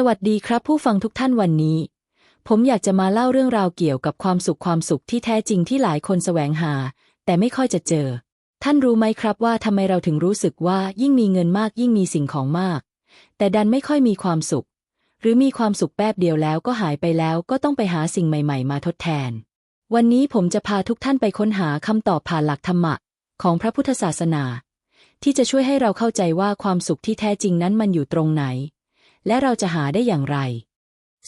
สวัสดีครับผู้ฟังทุกท่านวันนี้ ผมอยากจะมาเล่าเรื่องราวเกี่ยวกับความสุขความสุขที่แท้จริงที่หลายคนแสวงหา แต่ไม่ค่อยจะเจอ ท่านรู้ไหมครับว่าทำไมเราถึงรู้สึกว่ายิ่งมีเงินมากยิ่งมีสิ่งของมาก แต่ดันไม่ค่อยมีความสุข หรือมีความสุขแป๊บเดียวแล้วก็หายไปแล้วก็ต้องไปหาสิ่งใหม่ ๆ มาทดแทน วันนี้ผมจะพาทุกท่านไปค้นหาคำตอบผ่านหลักธรรมะ ของพระพุทธศาสนา ที่จะช่วยให้เราเข้าใจว่าความสุขที่แท้จริงนั้นมันอยู่ตรงไหน และเราจะหาได้อย่างไร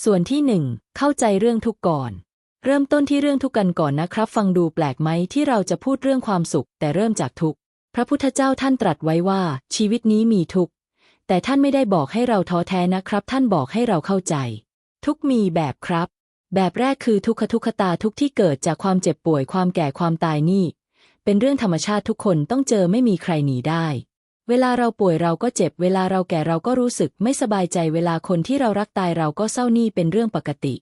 ส่วนที่หนึ่งเข้าใจเรื่องทุกข์ก่อน เริ่มต้นที่เรื่องทุกข์กันก่อนนะครับ ฟังดูแปลกไหมที่เราจะพูดเรื่องความสุข แต่เริ่มจากทุกข์พระพุทธเจ้าท่านตรัสไว้ว่า ชีวิตนี้มีทุกข์แต่ท่านไม่ได้บอกให้เราท้อแท้นะครับ ท่านบอกให้เราเข้าใจ ทุกมีแบบครับ แบบแรกคือทุกขทุกขตาทุกที่เกิดจากความเจ็บป่วยความแก่ความตายนี่ เป็นเรื่องธรรมชาติทุกคนต้องเจอไม่มีใครหนีได้ เวลาเราป่วยเราก็เจ็บ เวลาเราแก่เราก็รู้สึกไม่สบายใจ เวลาคนที่เรารักตายเราก็เศร้านี่เป็นเรื่องปกติ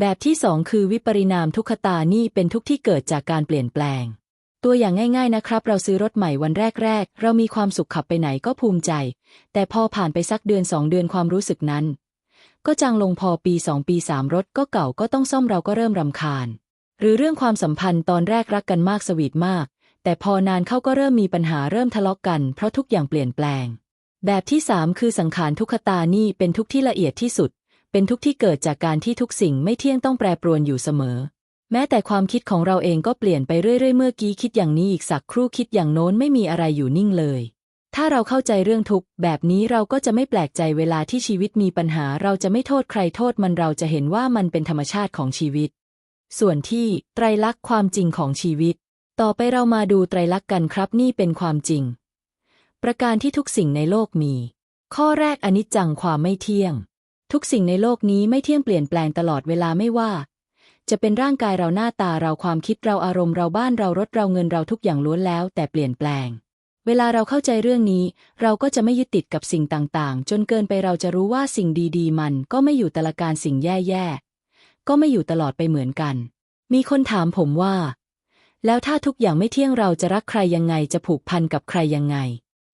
แบบที่สองคือวิปริณามทุกขตานี่เป็นทุกที่เกิดจากการเปลี่ยนแปลง ตัวอย่างง่าย ๆนะครับ เราซื้อรถใหม่วันแรก ๆ เรามีความสุขขับไปไหนก็ภูมิใจ แต่พอผ่านไปสักเดือนสองเดือนความรู้สึกนั้น ก็จางลงพอปีสองปีสามรถก็เก่าก็ต้องซ่อมเราก็เริ่มรำคาญ หรือเรื่องความสัมพันธ์ตอนแรกรักกันมากสวีทมาก แต่พอนานเข้าก็เริ่มมีปัญหาเริ่มทะเลาะกัน เพราะทุกอย่างเปลี่ยนแปลง แบบที่สามคือสังขารทุกขตานี่เป็นทุกที่ละเอียดที่สุด เป็นทุกที่เกิดจากการที่ทุกสิ่งไม่เที่ยงต้องแปรปรวนอยู่เสมอ แม้แต่ความคิดของเราเองก็เปลี่ยนไปเรื่อยๆ เมื่อกี้คิดอย่างนี้อีกสักครู่คิดอย่างโน้นไม่มีอะไรอยู่นิ่งเลยถ้าเราเข้าใจเรื่องทุกข์แบบนี้เราก็จะไม่แปลกใจเวลาที่ชีวิตมีปัญหา เราจะไม่โทษใครโทษมันเราจะเห็นว่ามันเป็นธรรมชาติของชีวิต ส่วนที่ไตรลักษณ์ความจริงของชีวิต ต่อไปเรามาดูไตรลักษณ์กันครับนี่เป็นความจริง ประการที่ทุกสิ่งในโลกมี ข้อแรกอนิจจังความไม่เที่ยง ทุกสิ่งในโลกนี้ไม่เที่ยงเปลี่ยนแปลงตลอดเวลาไม่ว่า จะเป็นร่างกายเราหน้าตาเราความคิดเราอารมณ์เราบ้านเรารถเราเงินเราทุกอย่างล้วนแล้ว แต่เปลี่ยนแปลง เวลาเราเข้าใจเรื่องนี้ เราก็จะไม่ยึดติดกับสิ่งต่างๆ จนเกินไปเราจะรู้ว่าสิ่งดีๆ มันก็ไม่อยู่ตลอดการสิ่งแย่ๆก็ไม่อยู่ตลอดไปเหมือนกัน มีคนถามผมว่า แล้วถ้าทุกอย่างไม่เที่ยงเราจะรักใครยังไงจะผูกพันกับใครยังไง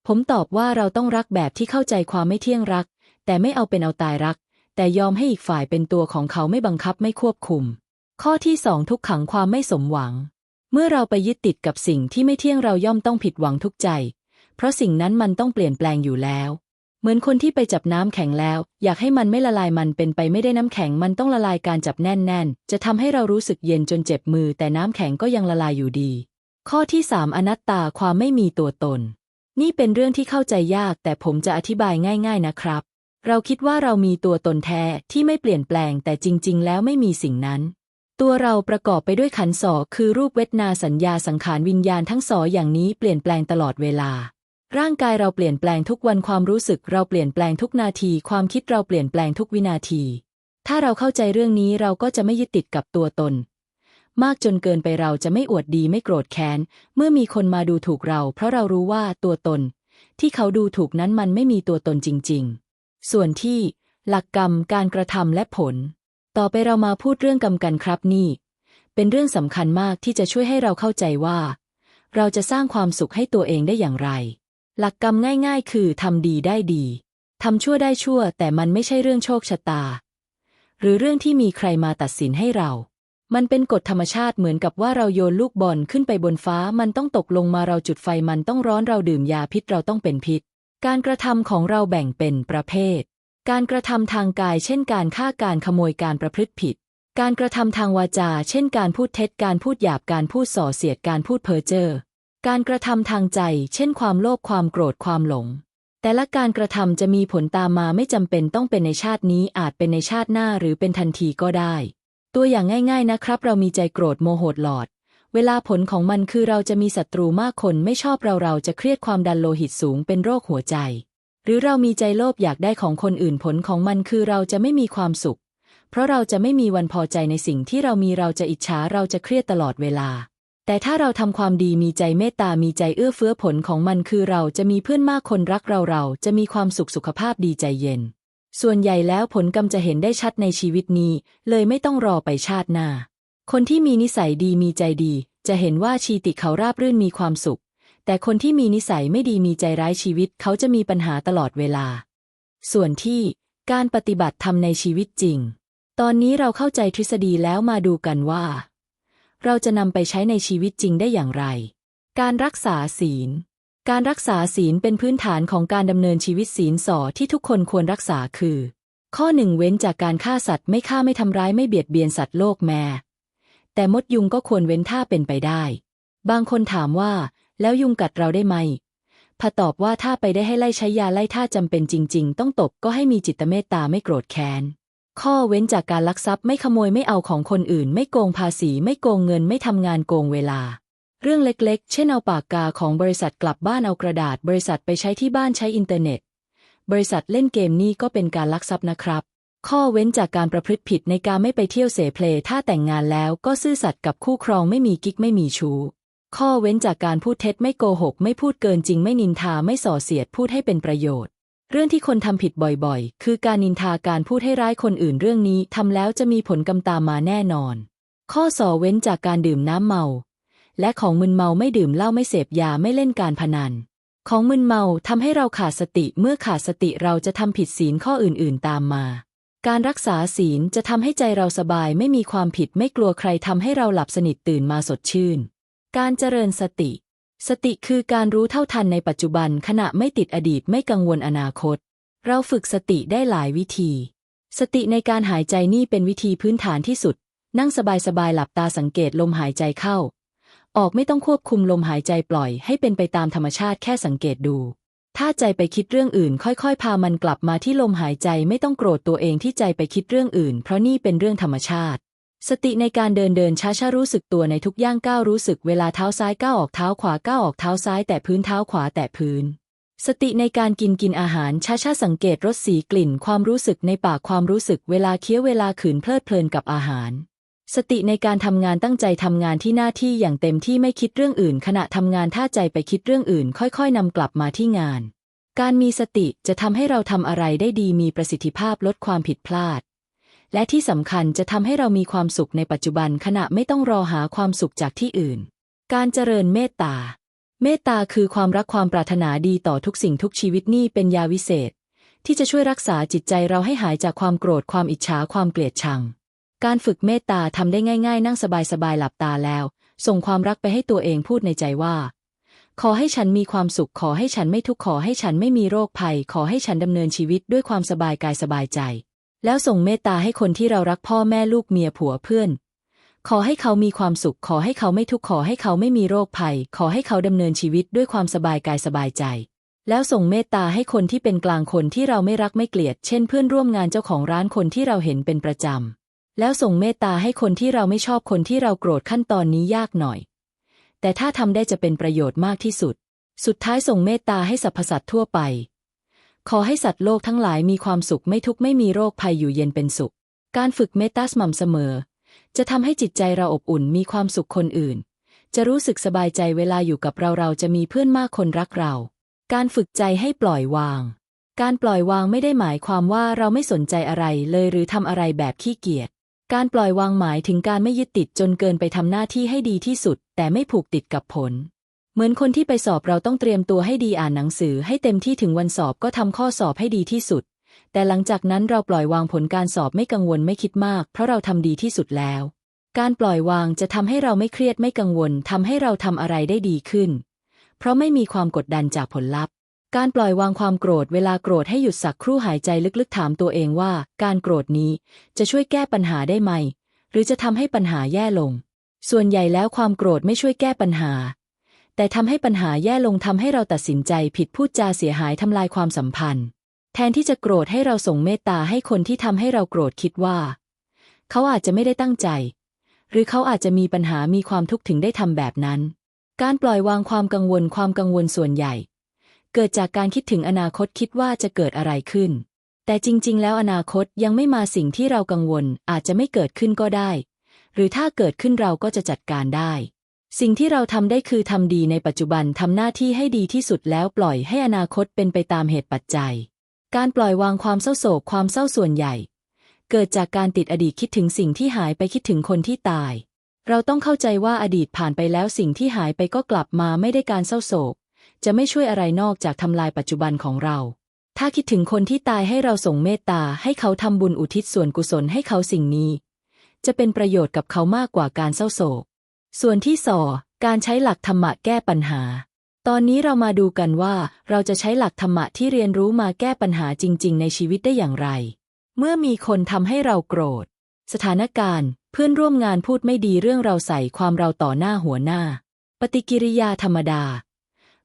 ผมตอบว่าเราต้องรักแบบที่เข้าใจความไม่เที่ยงรัก แต่ไม่เอาเป็นเอาตายรัก แต่ยอมให้อีกฝ่ายเป็นตัวของเขาไม่บังคับไม่ควบคุม ข้อที่สองทุกขังความไม่สมหวัง เมื่อเราไปยึดติดกับสิ่งที่ไม่เที่ยงเราย่อมต้องผิดหวังทุกใจ เพราะสิ่งนั้นมันต้องเปลี่ยนแปลงอยู่แล้ว เหมือนคนที่ไปจับน้ำแข็งแล้ว อยากให้มันไม่ละลายมันเป็นไปไม่ได้น้ำแข็งมันต้องละลายการจับแน่น ๆ จะทำให้เรารู้สึกเย็นจนเจ็บมือ แต่น้ำแข็งก็ยังละลายอยู่ดี ข้อที่สามอนัตตาความไม่มีตัวตน นี่เป็นเรื่องที่เข้าใจยากแต่ผมจะอธิบายง่าย ๆนะครับ เราคิดว่าเรามีตัวตนแท้ที่ไม่เปลี่ยนแปลง แต่จริง ๆ แล้วไม่มีสิ่งนั้น ตัวเราประกอบไปด้วยขันธ์สอคือรูปเวทนาสัญญาสังขารวิญญาณทั้งสออย่างนี้เปลี่ยนแปลงตลอดเวลา ร่างกายเราเปลี่ยนแปลงทุกวันความรู้สึกเราเปลี่ยนแปลงทุกนาที ความคิดเราเปลี่ยนแปลงทุกวินาที ถ้าเราเข้าใจเรื่องนี้เราก็จะไม่ยึดติดกับตัวตน มากจนเกินไปเราจะไม่อวดดีไม่โกรธแค้น เมื่อมีคนมาดูถูกเรา เพราะเรารู้ว่าตัวตน ที่เขาดูถูกนั้นมันไม่มีตัวตนจริง ๆ ส่วนที่ หลักกรรมการกระทำและผล ต่อไปเรามาพูดเรื่องกรรมกันครับนี่ เป็นเรื่องสำคัญมากที่จะช่วยให้เราเข้าใจว่า เราจะสร้างความสุขให้ตัวเองได้อย่างไร หลักกรรมง่ายๆ คือทำดีได้ดีทำชั่วได้ชั่ว แต่มันไม่ใช่เรื่องโชคชะตา หรือเรื่องที่มีใครมาตัดสินให้เรา มันเป็นกฎธรรมชาติเหมือนกับว่าเราโยนลูกบอลขึ้นไปบนฟ้า มันต้องตกลงมาเราจุดไฟมันต้องร้อนเราดื่มยาพิษเราต้องเป็นพิษ การกระทำของเราแบ่งเป็นประเภท การกระทำทางกาย เช่น การฆ่าการขโมยการประพฤติผิด การกระทำทางวาจา เช่น การพูดเท็จการพูดหยาบการพูดส่อเสียดการพูดเพ้อเจ้อ การกระทำทางใจ เช่นความโลภความโกรธความหลง แต่ละการกระทำจะมีผลตามมาไม่จำเป็นต้องเป็นในชาตินี้อาจเป็นในชาติหน้าหรือเป็นทันทีก็ได้ ตัวอย่างง่ายๆนะครับ เรามีใจโกรธโมโหหลอด เวลาผลของมันคือเราจะมีศัตรูมากคนไม่ชอบเราเราจะเครียดความดันโลหิตสูงเป็นโรคหัวใจ หรือเรามีใจโลภอยากได้ของคนอื่นผลของมันคือเราจะไม่มีความสุข เพราะเราจะไม่มีวันพอใจในสิ่งที่เรามีเราจะอิจฉาเราจะเครียดตลอดเวลา แต่ถ้าเราทำความดีมีใจเมตตามีใจเอื้อเฟื้อผลของมันคือเราจะมีเพื่อนมากคนรักเราเราจะมีความสุขสุขภาพดีใจเย็น ส่วนใหญ่แล้วผลกรรมจะเห็นได้ชัดในชีวิตนี้ เลยไม่ต้องรอไปชาติหน้า คนที่มีนิสัยดีมีใจดี จะเห็นว่าชีติเขาราบรื่นมีความสุข แต่คนที่มีนิสัยไม่ดีมีใจร้ายชีวิตเขาจะมีปัญหาตลอดเวลา ส่วนที่การปฏิบัติธรรมในชีวิตจริง ตอนนี้เราเข้าใจทฤษฎีแล้วมาดูกันว่า เราจะนำไปใช้ในชีวิตจริงได้อย่างไร การรักษาศีล การรักษาศีลเป็นพื้นฐานของการดำเนินชีวิตศีลสอที่ทุกคนควรรักษาคือ ข้อหนึ่งเว้นจากการฆ่าสัตว์ไม่ฆ่าไม่ทำร้ายไม่เบียดเบียนสัตว์โลกแม่แต่มดยุงก็ควรเว้นถ้าเป็นไปได้ บางคนถามว่า แล้วยุงกัดเราได้ไหมพตอบว่าถ้าไปได้ให้ไล่ใช้ยาไล่ถ้าจำเป็นจริง ๆ ต้องตบก็ให้มีจิตเมตตาไม่โกรธแค้น ข้อเว้นจากการลักทรัพย์ไม่ขโมยไม่เอาของคนอื่น ไม่โกงภาษีไม่โกงเงินไม่ทำงานโกงเวลา เรื่องเล็กๆ เช่นเอาปากกาของบริษัทกลับบ้านเอากระดาษ บริษัทไปใช้ที่บ้านใช้อินเทอร์เน็ต บริษัทเล่นเกมนี่ก็เป็นการลักทรัพย์นะครับ ข้อเว้นจากการประพฤติผิดในการไม่ไปเที่ยวเสเพลถ้าแต่งงานแล้วก็ซื่อสัตย์กับคู่ครองไม่มีกิ๊กไม่มีชู้ข้อเว้นจากการพูดเท็จไม่โกหก ไม่พูดเกินจริงไม่นินทาไม่ส่อเสียดพูดให้เป็นประโยชน์ เรื่องที่คนทำผิดบ่อยๆ คือการนินทาการพูดให้ร้ายคนอื่นเรื่องนี้ทำแล้วจะมีผลกำตามมาแน่นอน ข้อส่อเว้นจากการดื่มน้ำเมา และของมึนเมาไม่ดื่มเหล้าไม่เสพยาไม่เล่นการพนัน ของมึนเมาทำให้เราขาดสติเมื่อขาดสติเราจะทำผิดศีลข้ออื่นๆตามมา การรักษาศีลจะทำให้ใจเราสบายไม่มีความผิดไม่กลัวใครทำให้เราหลับสนิทตื่นมาสดชื่น การเจริญสติ สติคือการรู้เท่าทันในปัจจุบันขณะไม่ติดอดีตไม่กังวลอนาคต เราฝึกสติได้หลายวิธี สติในการหายใจนี่เป็นวิธีพื้นฐานที่สุด นั่งสบายๆหลับตาสังเกตลมหายใจเข้า ออกไม่ต้องควบคุมลมหายใจปล่อยให้เป็นไปตามธรรมชาติแค่สังเกตดู ถ้าใจไปคิดเรื่องอื่น ค่อยๆ พามันกลับมาที่ลมหายใจไม่ต้องโกรธตัวเองที่ใจไปคิดเรื่องอื่น เพราะนี่เป็นเรื่องธรรมชาติ สติในการเดินเดินช้าๆรู้สึกตัวในทุกย่างก้าวรู้สึกเวลาเท้าซ้ายก้าวออกเท้าขวาก้าวออกเท้าซ้ายแตะพื้นเท้าขวาแตะพื้น สติในการกินกินอาหารช้าๆสังเกตรสสีกลิ่น ความรู้สึกในปากความรู้สึกเวลาเคี้ยวเวลาขืนเพลิดเพลินกับอาหาร สติในการทำงานตั้งใจทำงานที่หน้าที่อย่างเต็มที่ไม่คิดเรื่องอื่น ขณะทำงานถ้าใจไปคิดเรื่องอื่น ค่อย ๆนำกลับมาที่งาน การมีสติจะทำให้เราทำอะไรได้ดีมีประสิทธิภาพลดความผิดพลาด และที่สำคัญจะทำให้เรามีความสุขในปัจจุบันขณะไม่ต้องรอหาความสุขจากที่อื่น การเจริญเมตตา เมตตาคือความรักความปรารถนาดีต่อทุกสิ่งทุกชีวิตนี่เป็นยาวิเศษ ที่จะช่วยรักษาจิตใจเราให้หายจากความโกรธความอิจฉาความเกลียดชัง การฝึกเมตตาทำได้ง่าย ๆ นั่งสบายๆหลับตาแล้ว ส่งความรักไปให้ตัวเองพูดในใจว่า ขอให้ฉันมีความสุขขอให้ฉันไม่ทุกข์ขอให้ฉันไม่มีโรคภัย ขอให้ฉันดำเนินชีวิตด้วยความสบายกายสบายใจ แล้วส่งเมตตาให้คนที่เรารักพ่อแม่ลูกเมียผัวเพื่อน ขอให้เขามีความสุข ขอให้เขาไม่ทุกข์ขอให้เขาไม่มีโรคภัย ขอให้เขาดำเนินชีวิตด้วยความสบายกายสบายใจ แล้วส่งเมตตาให้คนที่เป็นกลางคนที่เราไม่รักไม่เกลียด เช่นเพื่อนร่วมงานเจ้าของร้านคนที่เราเห็นเป็นประจำแล้วส่งเมตตาให้คนที่เราไม่ชอบคนที่เราโกรธขั้นตอนนี้ยากหน่อย แต่ถ้าทำได้จะเป็นประโยชน์มากที่สุด สุดท้ายส่งเมตตาให้สรรพสัตว์ทั่วไป ขอให้สัตว์โลกทั้งหลายมีความสุขไม่ทุกข์ไม่มีโรคภัยอยู่เย็นเป็นสุข การฝึกเมตตาสม่ำเสมอ จะทำให้จิตใจเราอบอุ่นมีความสุขคนอื่น จะรู้สึกสบายใจเวลาอยู่กับเราเราจะมีเพื่อนมากคนรักเรา การฝึกใจให้ปล่อยวาง การปล่อยวางไม่ได้หมายความว่าเราไม่สนใจอะไรเลยหรือทำอะไรแบบขี้เกียจ การปล่อยวางหมายถึงการไม่ยึดติดจนเกินไปทำหน้าที่ให้ดีที่สุด แต่ไม่ผูกติดกับผล เหมือนคนที่ไปสอบเราต้องเตรียมตัวให้ดีอ่านหนังสือให้เต็มที่ถึงวันสอบก็ทำข้อสอบให้ดีที่สุด แต่หลังจากนั้นเราปล่อยวางผลการสอบไม่กังวลไม่คิดมาก เพราะเราทำดีที่สุดแล้ว การปล่อยวางจะทำให้เราไม่เครียดไม่กังวลทำให้เราทำอะไรได้ดีขึ้น เพราะไม่มีความกดดันจากผลลัพธ์การปล่อยวางความโกรธเวลาโกรธให้หยุดสักครู่หายใจลึกๆถามตัวเองว่า การโกรธนี้จะช่วยแก้ปัญหาได้ไหม หรือจะทำให้ปัญหาแย่ลง ส่วนใหญ่แล้วความโกรธไม่ช่วยแก้ปัญหา แต่ทำให้ปัญหาแย่ลงทำให้เราตัดสินใจผิดพูดจาเสียหายทำลายความสัมพันธ์ แทนที่จะโกรธให้เราส่งเมตตาให้คนที่ทำให้เราโกรธคิดว่า เขาอาจจะไม่ได้ตั้งใจ หรือเขาอาจจะมีปัญหามีความทุกข์ถึงได้ทำแบบนั้น การปล่อยวางความกังวลความกังวลส่วนใหญ่ เกิดจากการคิดถึงอนาคตคิดว่าจะเกิดอะไรขึ้น แต่จริง ๆ แล้วอนาคตยังไม่มาสิ่งที่เรากังวลอาจจะไม่เกิดขึ้นก็ได้ หรือถ้าเกิดขึ้นเราก็จะจัดการได้ สิ่งที่เราทำได้คือทำดีในปัจจุบันทำหน้าที่ให้ดีที่สุดแล้วปล่อยให้อนาคตเป็นไปตามเหตุปัจจัย การปล่อยวางความเศร้าโศกความเศร้าส่วนใหญ่ เกิดจากการติดอดีตคิดถึงสิ่งที่หายไปคิดถึงคนที่ตาย เราต้องเข้าใจว่าอดีตผ่านไปแล้วสิ่งที่หายไปก็กลับมาไม่ได้การเศร้าโศก จะไม่ช่วยอะไรนอกจากทำลายปัจจุบันของเรา ถ้าคิดถึงคนที่ตายให้เราส่งเมตตาให้เขาทำบุญอุทิศส่วนกุศลให้เขาสิ่งนี้ จะเป็นประโยชน์กับเขามากกว่าการเศร้าโศก ส่วนที่สอการใช้หลักธรรมะแก้ปัญหา ตอนนี้เรามาดูกันว่าเราจะใช้หลักธรรมะที่เรียนรู้มาแก้ปัญหาจริง ๆ ในชีวิตได้อย่างไร เมื่อมีคนทำให้เราโกรธ สถานการณ์ เพื่อนร่วมงานพูดไม่ดีเรื่องเราใส่ความเราต่อหน้าหัวหน้า ปฏิกิริยาธรรมดา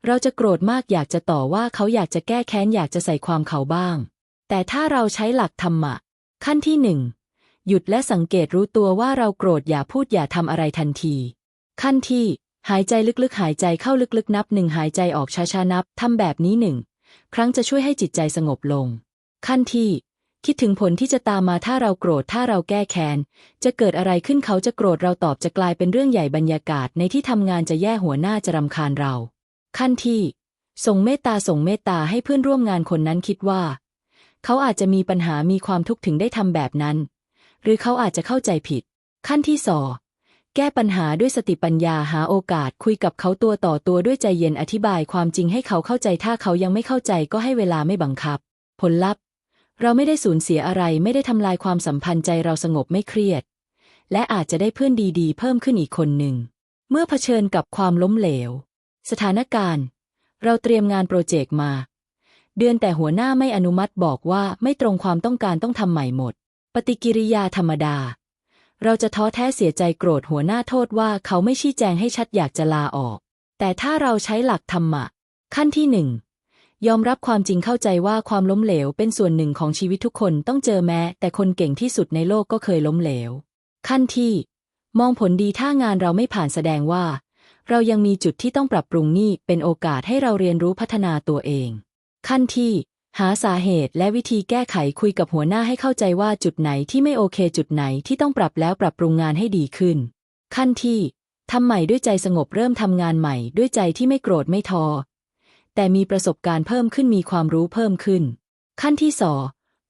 เราจะโกรธมากอยากจะต่อว่าเขาอยากจะแก้แค้นอยากจะใส่ความเขาบ้าง แต่ถ้าเราใช้หลักธรรมะ ขั้นที่หนึ่งหยุดและสังเกตรู้ตัวว่าเราโกรธอย่าพูดอย่าทำอะไรทันที ขั้นที่หายใจลึกๆ หายใจเข้าลึกๆ นับหนึ่งหายใจออกช้าๆ นับทำแบบนี้หนึ่งครั้งจะช่วยให้จิตใจสงบลง ขั้นที่คิดถึงผลที่จะตามมาถ้าเราโกรธถ้าเราแก้แค้น จะเกิดอะไรขึ้นเขาจะโกรธเราตอบจะกลายเป็นเรื่องใหญ่บรรยากาศในที่ทำงานจะแย่หัวหน้าจะรำคาญเรา ขั้นที่ ส่งเมตตาส่งเมตตาให้เพื่อนร่วมงานคนนั้นคิดว่า เขาอาจจะมีปัญหามีความทุกข์ถึงได้ทำแบบนั้น หรือเขาอาจจะเข้าใจผิด ขั้นที่สอ แก้ปัญหาด้วยสติปัญญาหาโอกาสคุยกับเขาตัวต่อตัวด้วยใจเย็นอธิบายความจริงให้เขาเข้าใจถ้าเขายังไม่เข้าใจก็ให้เวลาไม่บังคับ ผลลัพธ์ เราไม่ได้สูญเสียอะไรไม่ได้ทำลายความสัมพันธ์ใจเราสงบไม่เครียด และอาจจะได้เพื่อนดีๆ เพิ่มขึ้นอีกคนหนึ่ง เมื่อเผชิญกับความล้มเหลว สถานการณ์ เราเตรียมงานโปรเจกต์มา เดือนแต่หัวหน้าไม่อนุมัติบอกว่าไม่ตรงความต้องการต้องทำใหม่หมด ปฏิกิริยาธรรมดา เราจะท้อแท้เสียใจโกรธหัวหน้าโทษว่าเขาไม่ชี้แจงให้ชัดอยากจะลาออก แต่ถ้าเราใช้หลักธรรมะ ขั้นที่หนึ่งยอมรับความจริงเข้าใจว่าความล้มเหลวเป็นส่วนหนึ่งของชีวิตทุกคนต้องเจอแม้ แต่คนเก่งที่สุดในโลกก็เคยล้มเหลว ขั้นที่ มองผลดีถ้างานเราไม่ผ่านแสดงว่า เรายังมีจุดที่ต้องปรับปรุงนี่เป็นโอกาสให้เราเรียนรู้พัฒนาตัวเอง ขั้นที่ หาสาเหตุและวิธีแก้ไขคุยกับหัวหน้าให้เข้าใจว่าจุดไหนที่ไม่โอเคจุดไหนที่ต้องปรับแล้วปรับปรุงงานให้ดีขึ้น ขั้นที่ทำใหม่ด้วยใจสงบเริ่มทำงานใหม่ด้วยใจที่ไม่โกรธไม่ทอ แต่มีประสบการณ์เพิ่มขึ้นมีความรู้เพิ่มขึ้น ขั้นที่สอ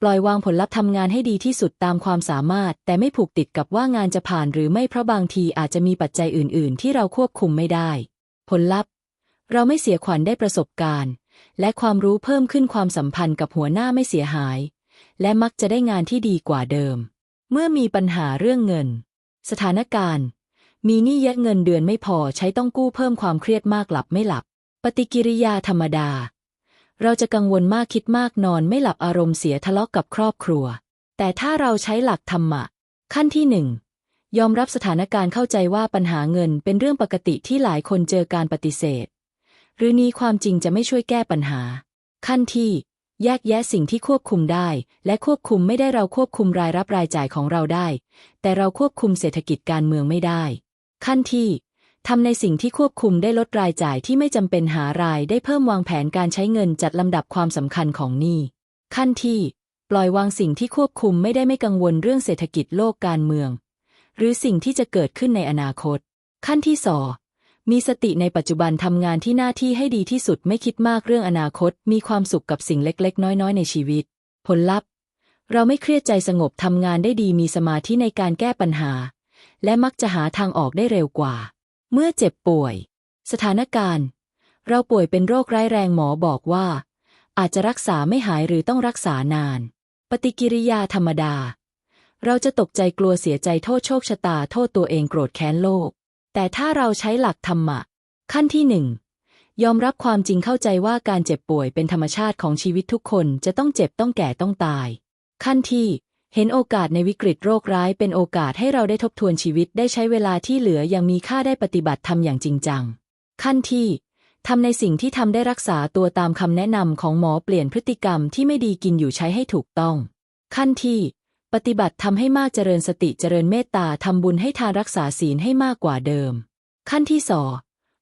ปล่อยวางผลลัพธ์ทำงานให้ดีที่สุดตามความสามารถ แต่ไม่ผูกติดกับว่างานจะผ่านหรือไม่เพราะบางทีอาจจะมีปัจจัยอื่น ๆ ที่เราควบคุมไม่ได้ ผลลัพธ์ เราไม่เสียขวัญได้ประสบการณ์ และความรู้เพิ่มขึ้นความสัมพันธ์กับหัวหน้าไม่เสียหาย และมักจะได้งานที่ดีกว่าเดิม เมื่อมีปัญหาเรื่องเงิน สถานการณ์ มีหนี้เยอะเงินเดือนไม่พอใช้ต้องกู้เพิ่มความเครียดมากหลับไม่หลับ ปฏิกิริยาธรรมดา เราจะกังวลมากคิดมากนอนไม่หลับอารมณ์เสียทะเลาะกกับครอบครัว แต่ถ้าเราใช้หลักธรรมะ ขั้นที่หนึ่งยอมรับสถานการณ์เข้าใจว่าปัญหาเงินเป็นเรื่องปกติที่หลายคนเจอการปฏิเสธ หรือนี้ความจริงจะไม่ช่วยแก้ปัญหา ขั้นที่ แยกแยะสิ่งที่ควบคุมได้ และควบคุมไม่ได้เราควบคุมรายรับรายจ่ายของเราได้ แต่เราควบคุมเศรษฐกิจการเมืองไม่ได้ ขั้นที่ทำในสิ่งที่ควบคุมได้ลดรายจ่ายที่ไม่จำเป็นหารายได้เพิ่มวางแผนการใช้เงินจัดลำดับความสำคัญของหนี้ขั้นที่ ปล่อยวางสิ่งที่ควบคุมไม่ได้ไม่กังวลเรื่องเศรษฐกิจโลกการเมือง หรือสิ่งที่จะเกิดขึ้นในอนาคต ขั้นที่สอ มีสติในปัจจุบันทำงานที่หน้าที่ให้ดีที่สุดไม่คิดมากเรื่องอนาคต มีความสุขกับสิ่งเล็ก ๆ น้อย ๆ ในชีวิต ผลลัพธ์ เราไม่เครียดใจสงบทำงานได้ดีมีสมาธิในการแก้ปัญหา และมักจะหาทางออกได้เร็วกว่า เมื่อเจ็บป่วย สถานการณ์ เราป่วยเป็นโรคร้ายแรงหมอบอกว่า อาจจะรักษาไม่หายหรือต้องรักษานาน ปฏิกิริยาธรรมดา เราจะตกใจกลัวเสียใจโทษโชคชะตาโทษตัวเองโกรธแค้นโลก แต่ถ้าเราใช้หลักธรรมะ ขั้นที่หนึ่งยอมรับความจริงเข้าใจว่าการเจ็บป่วยเป็นธรรมชาติของชีวิตทุกคนจะต้องเจ็บต้องแก่ต้องตาย ขั้นที่เห็นโอกาสในวิกฤตโรคร้ายเป็นโอกาสให้เราได้ทบทวนชีวิตได้ใช้เวลาที่เหลือยังมีค่าได้ปฏิบัติทำอย่างจริงจัง ขั้นที่ทำในสิ่งที่ทำได้รักษาตัวตามคำแนะนำของหมอเปลี่ยนพฤติกรรมที่ไม่ดีกินอยู่ใช้ให้ถูกต้อง ขั้นที่ ปฏิบัติทำให้มากเจริญสติเจริญเมตตาทำบุญให้ทานรักษาศีลให้มากกว่าเดิม ขั้นที่สอ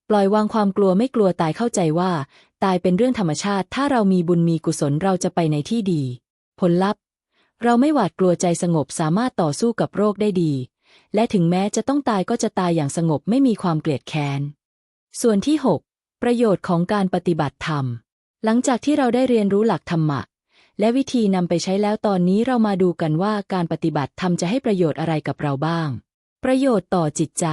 ปล่อยวางความกลัวไม่กลัวตายเข้าใจว่า ตายเป็นเรื่องธรรมชาติ ถ้าเรามีบุญมีกุศลเราจะไปในที่ดี ผลลัพธ์ เราไม่หวาดกลัวใจสงบสามารถต่อสู้กับโรคได้ดี และถึงแม้จะต้องตายก็จะตายอย่างสงบไม่มีความเกลียดแค้น ส่วนที่ 6 ประโยชน์ของการปฏิบัติธรรม หลังจากที่เราได้เรียนรู้หลักธรรมะ และวิธีนำไปใช้แล้วตอนนี้เรามาดูกันว่าการปฏิบัติธรรมจะให้ประโยชน์อะไรกับเราบ้าง ประโยชน์ต่อจิตใจ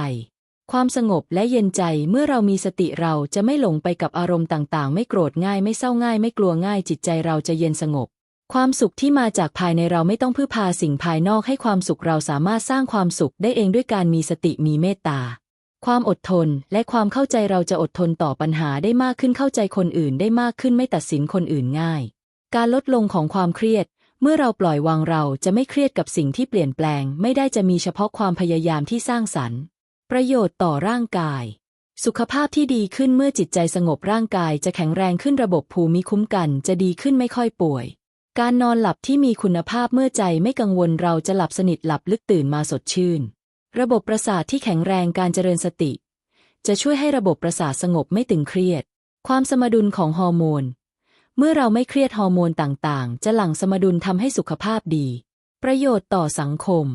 ความสงบและเย็นใจเมื่อเรามีสติเราจะไม่หลงไปกับอารมณ์ต่างๆ ไม่โกรธง่ายไม่เศร้าง่าย ไม่กลัวง่าย จิตใจเราจะเย็นสงบ ความสุขที่มาจากภายในเราไม่ต้องพึ่งพาสิ่งภายนอกให้ความสุขเราสามารถสร้างความสุขได้เองด้วยการมีสติมีเมตตาความอดทนและความเข้าใจเราจะอดทนต่อปัญหาได้มากขึ้นเข้าใจคนอื่นได้มากขึ้นไม่ตัดสินคนอื่นง่าย การลดลงของความเครียด เมื่อเราปล่อยวางเราจะไม่เครียดกับสิ่งที่เปลี่ยนแปลง ไม่ได้จะมีเฉพาะความพยายามที่สร้างสรรค์ ประโยชน์ต่อร่างกาย สุขภาพที่ดีขึ้นเมื่อจิตใจสงบร่างกายจะแข็งแรงขึ้นระบบภูมิคุ้มกัน จะดีขึ้นไม่ค่อยป่วย การนอนหลับที่มีคุณภาพเมื่อใจไม่กังวลเราจะหลับสนิทหลับลึกตื่นมาสดชื่น ระบบประสาทที่แข็งแรงการเจริญสติ จะช่วยให้ระบบประสาทสงบไม่ตึงเครียด ความสมดุลของฮอร์โมน เมื่อเราไม่เครียดฮอร์โมนต่างๆ จะหลั่งสมดุลทำให้สุขภาพดี ประโยชน์ต่อสังคม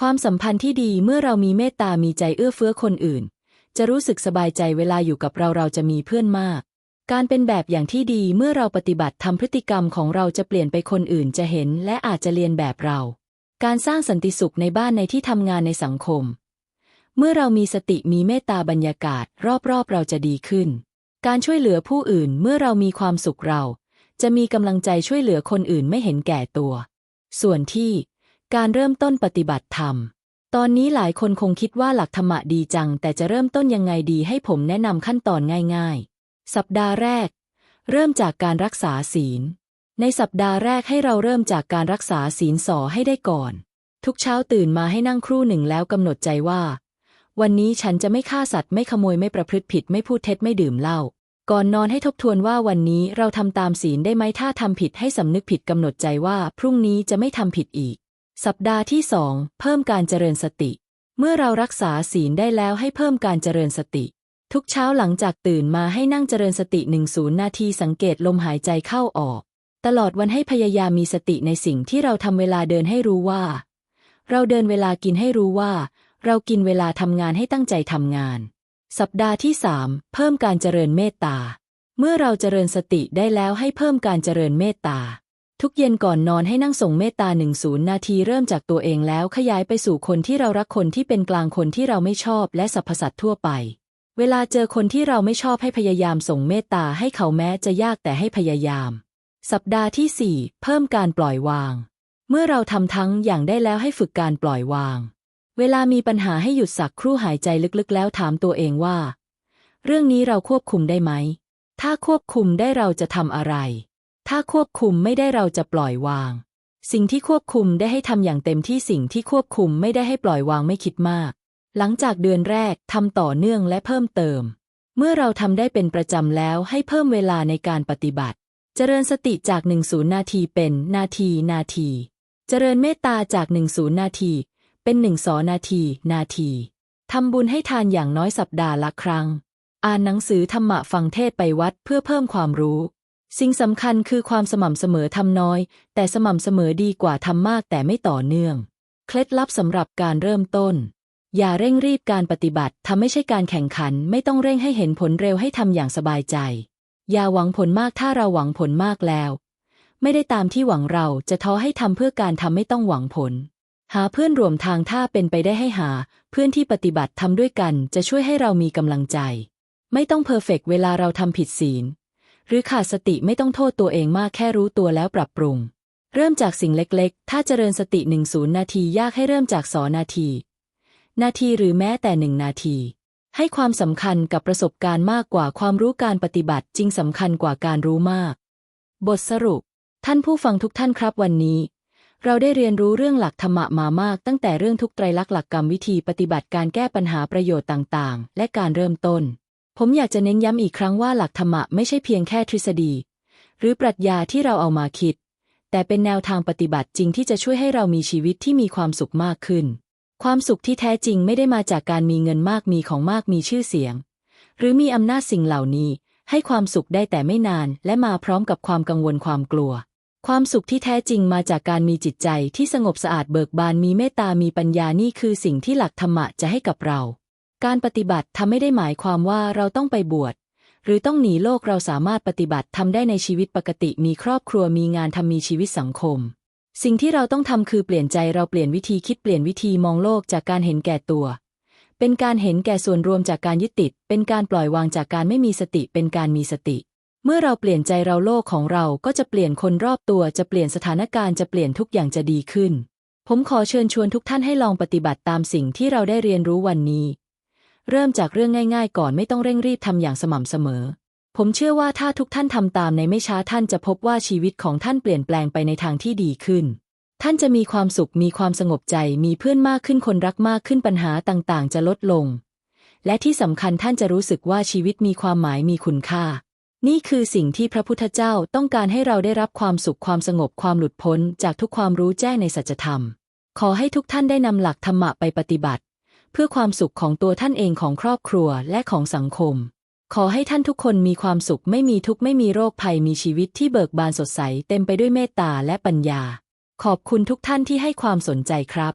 ความสัมพันธ์ที่ดีเมื่อเรามีเมตตามีใจเอื้อเฟื้อคนอื่น จะรู้สึกสบายใจเวลาอยู่กับเราเราจะมีเพื่อนมาก การเป็นแบบอย่างที่ดีเมื่อเราปฏิบัติทำพฤติกรรมของเราจะเปลี่ยนไปคนอื่นจะเห็นและอาจจะเรียนแบบเรา การสร้างสันติสุขในบ้านในที่ทำงานในสังคม เมื่อเรามีสติมีเมตตาบรรยากาศ รอบๆ เราจะดีขึ้น การช่วยเหลือผู้อื่นเมื่อเรามีความสุขเรา จะมีกำลังใจช่วยเหลือคนอื่นไม่เห็นแก่ตัว ส่วนที่ การเริ่มต้นปฏิบัติธรรม ตอนนี้หลายคนคงคิดว่าหลักธรรมะดีจัง แต่จะเริ่มต้นยังไงดีให้ผมแนะนำขั้นตอนง่ายๆ สัปดาห์แรก เริ่มจากการรักษาศีล ในสัปดาห์แรกให้เราเริ่มจากการรักษาศีลสอให้ได้ก่อน ทุกเช้าตื่นมาให้นั่งครู่หนึ่งแล้วกำหนดใจว่า วันนี้ฉันจะไม่ฆ่าสัตว์ไม่ขโมยไม่ประพฤติผิดไม่พูดเท็จไม่ดื่มเหล้าก่อนนอนให้ทบทวนว่าวันนี้เราทำตามศีลได้ไหมถ้าทำผิดให้สำนึกผิดกำหนดใจว่าพรุ่งนี้จะไม่ทำผิดอีก สัปดาห์ที่สองเพิ่มการเจริญสติ เมื่อเรารักษาศีลได้แล้วให้เพิ่มการเจริญสติ ทุกเช้าหลังจากตื่นมาให้นั่งเจริญสติหนึ่งศูนย์นาทีสังเกตลมหายใจเข้าออก ตลอดวันให้พยายามมีสติในสิ่งที่เราทำเวลาเดินให้รู้ว่า เราเดินเวลากินให้รู้ว่า เรากินเวลาทำงานให้ตั้งใจทำงาน สัปดาห์ที่สามเพิ่มการเจริญเมตตา เมื่อเราเจริญสติได้แล้วให้เพิ่มการเจริญเมตตา ทุกเย็นก่อนนอนให้นั่งส่งเมตตาหนึ่งศูนย์นาทีเริ่มจากตัวเองแล้วขยายไปสู่คนที่เรารักคนที่เป็นกลางคนที่เราไม่ชอบและสรรพสัตว์ทั่วไป เวลาเจอคนที่เราไม่ชอบให้พยายามส่งเมตตาให้เขาแม้จะยากแต่ให้พยายาม สัปดาห์ที่สี่เพิ่มการปล่อยวาง เมื่อเราทำทั้งอย่างได้แล้วให้ฝึกการปล่อยวาง เวลามีปัญหาให้หยุดสักครู่หายใจลึกๆ แล้วถามตัวเองว่า เรื่องนี้เราควบคุมได้ไหม ถ้าควบคุมได้เราจะทำอะไร ถ้าควบคุมไม่ได้เราจะปล่อยวาง สิ่งที่ควบคุมได้ให้ทำอย่างเต็มที่สิ่งที่ควบคุมไม่ได้ให้ปล่อยวางไม่คิดมาก หลังจากเดือนแรกทำต่อเนื่องและเพิ่มเติม เมื่อเราทำได้เป็นประจำแล้วให้เพิ่มเวลาในการปฏิบัติ เจริญสติจากหนึ่งศูนย์นาทีเป็นนาทีนาที เจริญเมตตาจากหนึ่งศูนย์นาที เป็นหนึ่งสอนาที นาทีทำบุญให้ทานอย่างน้อยสัปดาห์ละครั้ง อ่านหนังสือธรรมะฟังเทศไปวัดเพื่อเพิ่มความรู้ สิ่งสำคัญคือความสม่ำเสมอทำน้อย แต่สม่ำเสมอดีกว่าทำมากแต่ไม่ต่อเนื่อง เคล็ดลับสำหรับการเริ่มต้น อย่าเร่งรีบการปฏิบัติทำไม่ใช่การแข่งขัน ไม่ต้องเร่งให้เห็นผลเร็วให้ทำอย่างสบายใจ อย่าหวังผลมากถ้าเราหวังผลมากแล้ว ไม่ได้ตามที่หวังเราจะท้อให้ทำเพื่อการทำไม่ต้องหวังผล หาเพื่อนรวมทางถ้าเป็นไปได้ให้หา เพื่อนที่ปฏิบัติทำด้วยกันจะช่วยให้เรามีกำลังใจ ไม่ต้องเพอร์เฟกเวลาเราทำผิดศีล หรือขาดสติไม่ต้องโทษตัวเองมากแค่รู้ตัวแล้วปรับปรุง เริ่มจากสิ่งเล็กๆ ถ้าเจริญสติหนึ่งศูนย์นาทียากให้เริ่มจากสอนาที นาทีหรือแม้แต่หนึ่งนาที ให้ความสำคัญกับประสบการณ์มากกว่าความรู้การปฏิบัติจริงสำคัญกว่าการรู้มาก บทสรุป ท่านผู้ฟังทุกท่านครับวันนี้ เราได้เรียนรู้เรื่องหลักธรรมะมามาก ตั้งแต่เรื่องทุกไตรลักษณ์หลักกรรมวิธีปฏิบัติการแก้ปัญหาประโยชน์ต่างๆ และการเริ่มต้น ผมอยากจะเน้นย้ำอีกครั้งว่าหลักธรรมะไม่ใช่เพียงแค่ทฤษฎี หรือปรัชญาที่เราเอามาคิด แต่เป็นแนวทางปฏิบัติจริงที่จะช่วยให้เรามีชีวิตที่มีความสุขมากขึ้น ความสุขที่แท้จริงไม่ได้มาจากการมีเงินมากมีของมากมีชื่อเสียง หรือมีอำนาจสิ่งเหล่านี้ ให้ความสุขได้แต่ไม่นาน และมาพร้อมกับความกังวลความกลัว ความสุขที่แท้จริงมาจากการมีจิตใจที่สงบสะอาดเบิกบานมีเมตตามีปัญญานี่คือสิ่งที่หลักธรรมะจะให้กับเรา การปฏิบัติทำไม่ได้หมายความว่าเราต้องไปบวชหรือต้องหนีโลกเราสามารถปฏิบัติทำได้ในชีวิตปกติมีครอบครัวมีงานทำมีชีวิตสังคม สิ่งที่เราต้องทำคือเปลี่ยนใจเราเปลี่ยนวิธีคิดเปลี่ยนวิธีมองโลกจากการเห็นแก่ตัว เป็นการเห็นแก่ส่วนรวมจากการยึดติด เป็นการปล่อยวางจากการไม่มีสติเป็นการมีสติ เมื่อเราเปลี่ยนใจเราโลกของเราก็จะเปลี่ยนคนรอบตัวจะเปลี่ยนสถานการณ์จะเปลี่ยนทุกอย่างจะดีขึ้น ผมขอเชิญชวนทุกท่านให้ลองปฏิบัติตามสิ่งที่เราได้เรียนรู้วันนี้ เริ่มจากเรื่องง่าย ๆ ก่อนไม่ต้องเร่งรีบทำอย่างสม่ำเสมอ ผมเชื่อว่าถ้าทุกท่านทำตามในไม่ช้าท่านจะพบว่าชีวิตของท่านเปลี่ยนแปลงไปในทางที่ดีขึ้น ท่านจะมีความสุขมีความสงบใจมีเพื่อนมากขึ้นคนรักมากขึ้นปัญหาต่างๆ จะลดลง และที่สำคัญท่านจะรู้สึกว่าชีวิตมีความหมายมีคุณค่า นี่คือสิ่งที่พระพุทธเจ้าต้องการให้เราได้รับความสุขความสงบความหลุดพ้นจากทุกความรู้แจ้งในสัจธรรม ขอให้ทุกท่านได้นำหลักธรรมะไปปฏิบัติ เพื่อความสุขของตัวท่านเองของครอบครัวและของสังคม ขอให้ท่านทุกคนมีความสุขไม่มีทุกข์ไม่มีโรคภัยมีชีวิตที่เบิกบานสดใสเต็มไปด้วยเมตตาและปัญญา ขอบคุณทุกท่านที่ให้ความสนใจครับ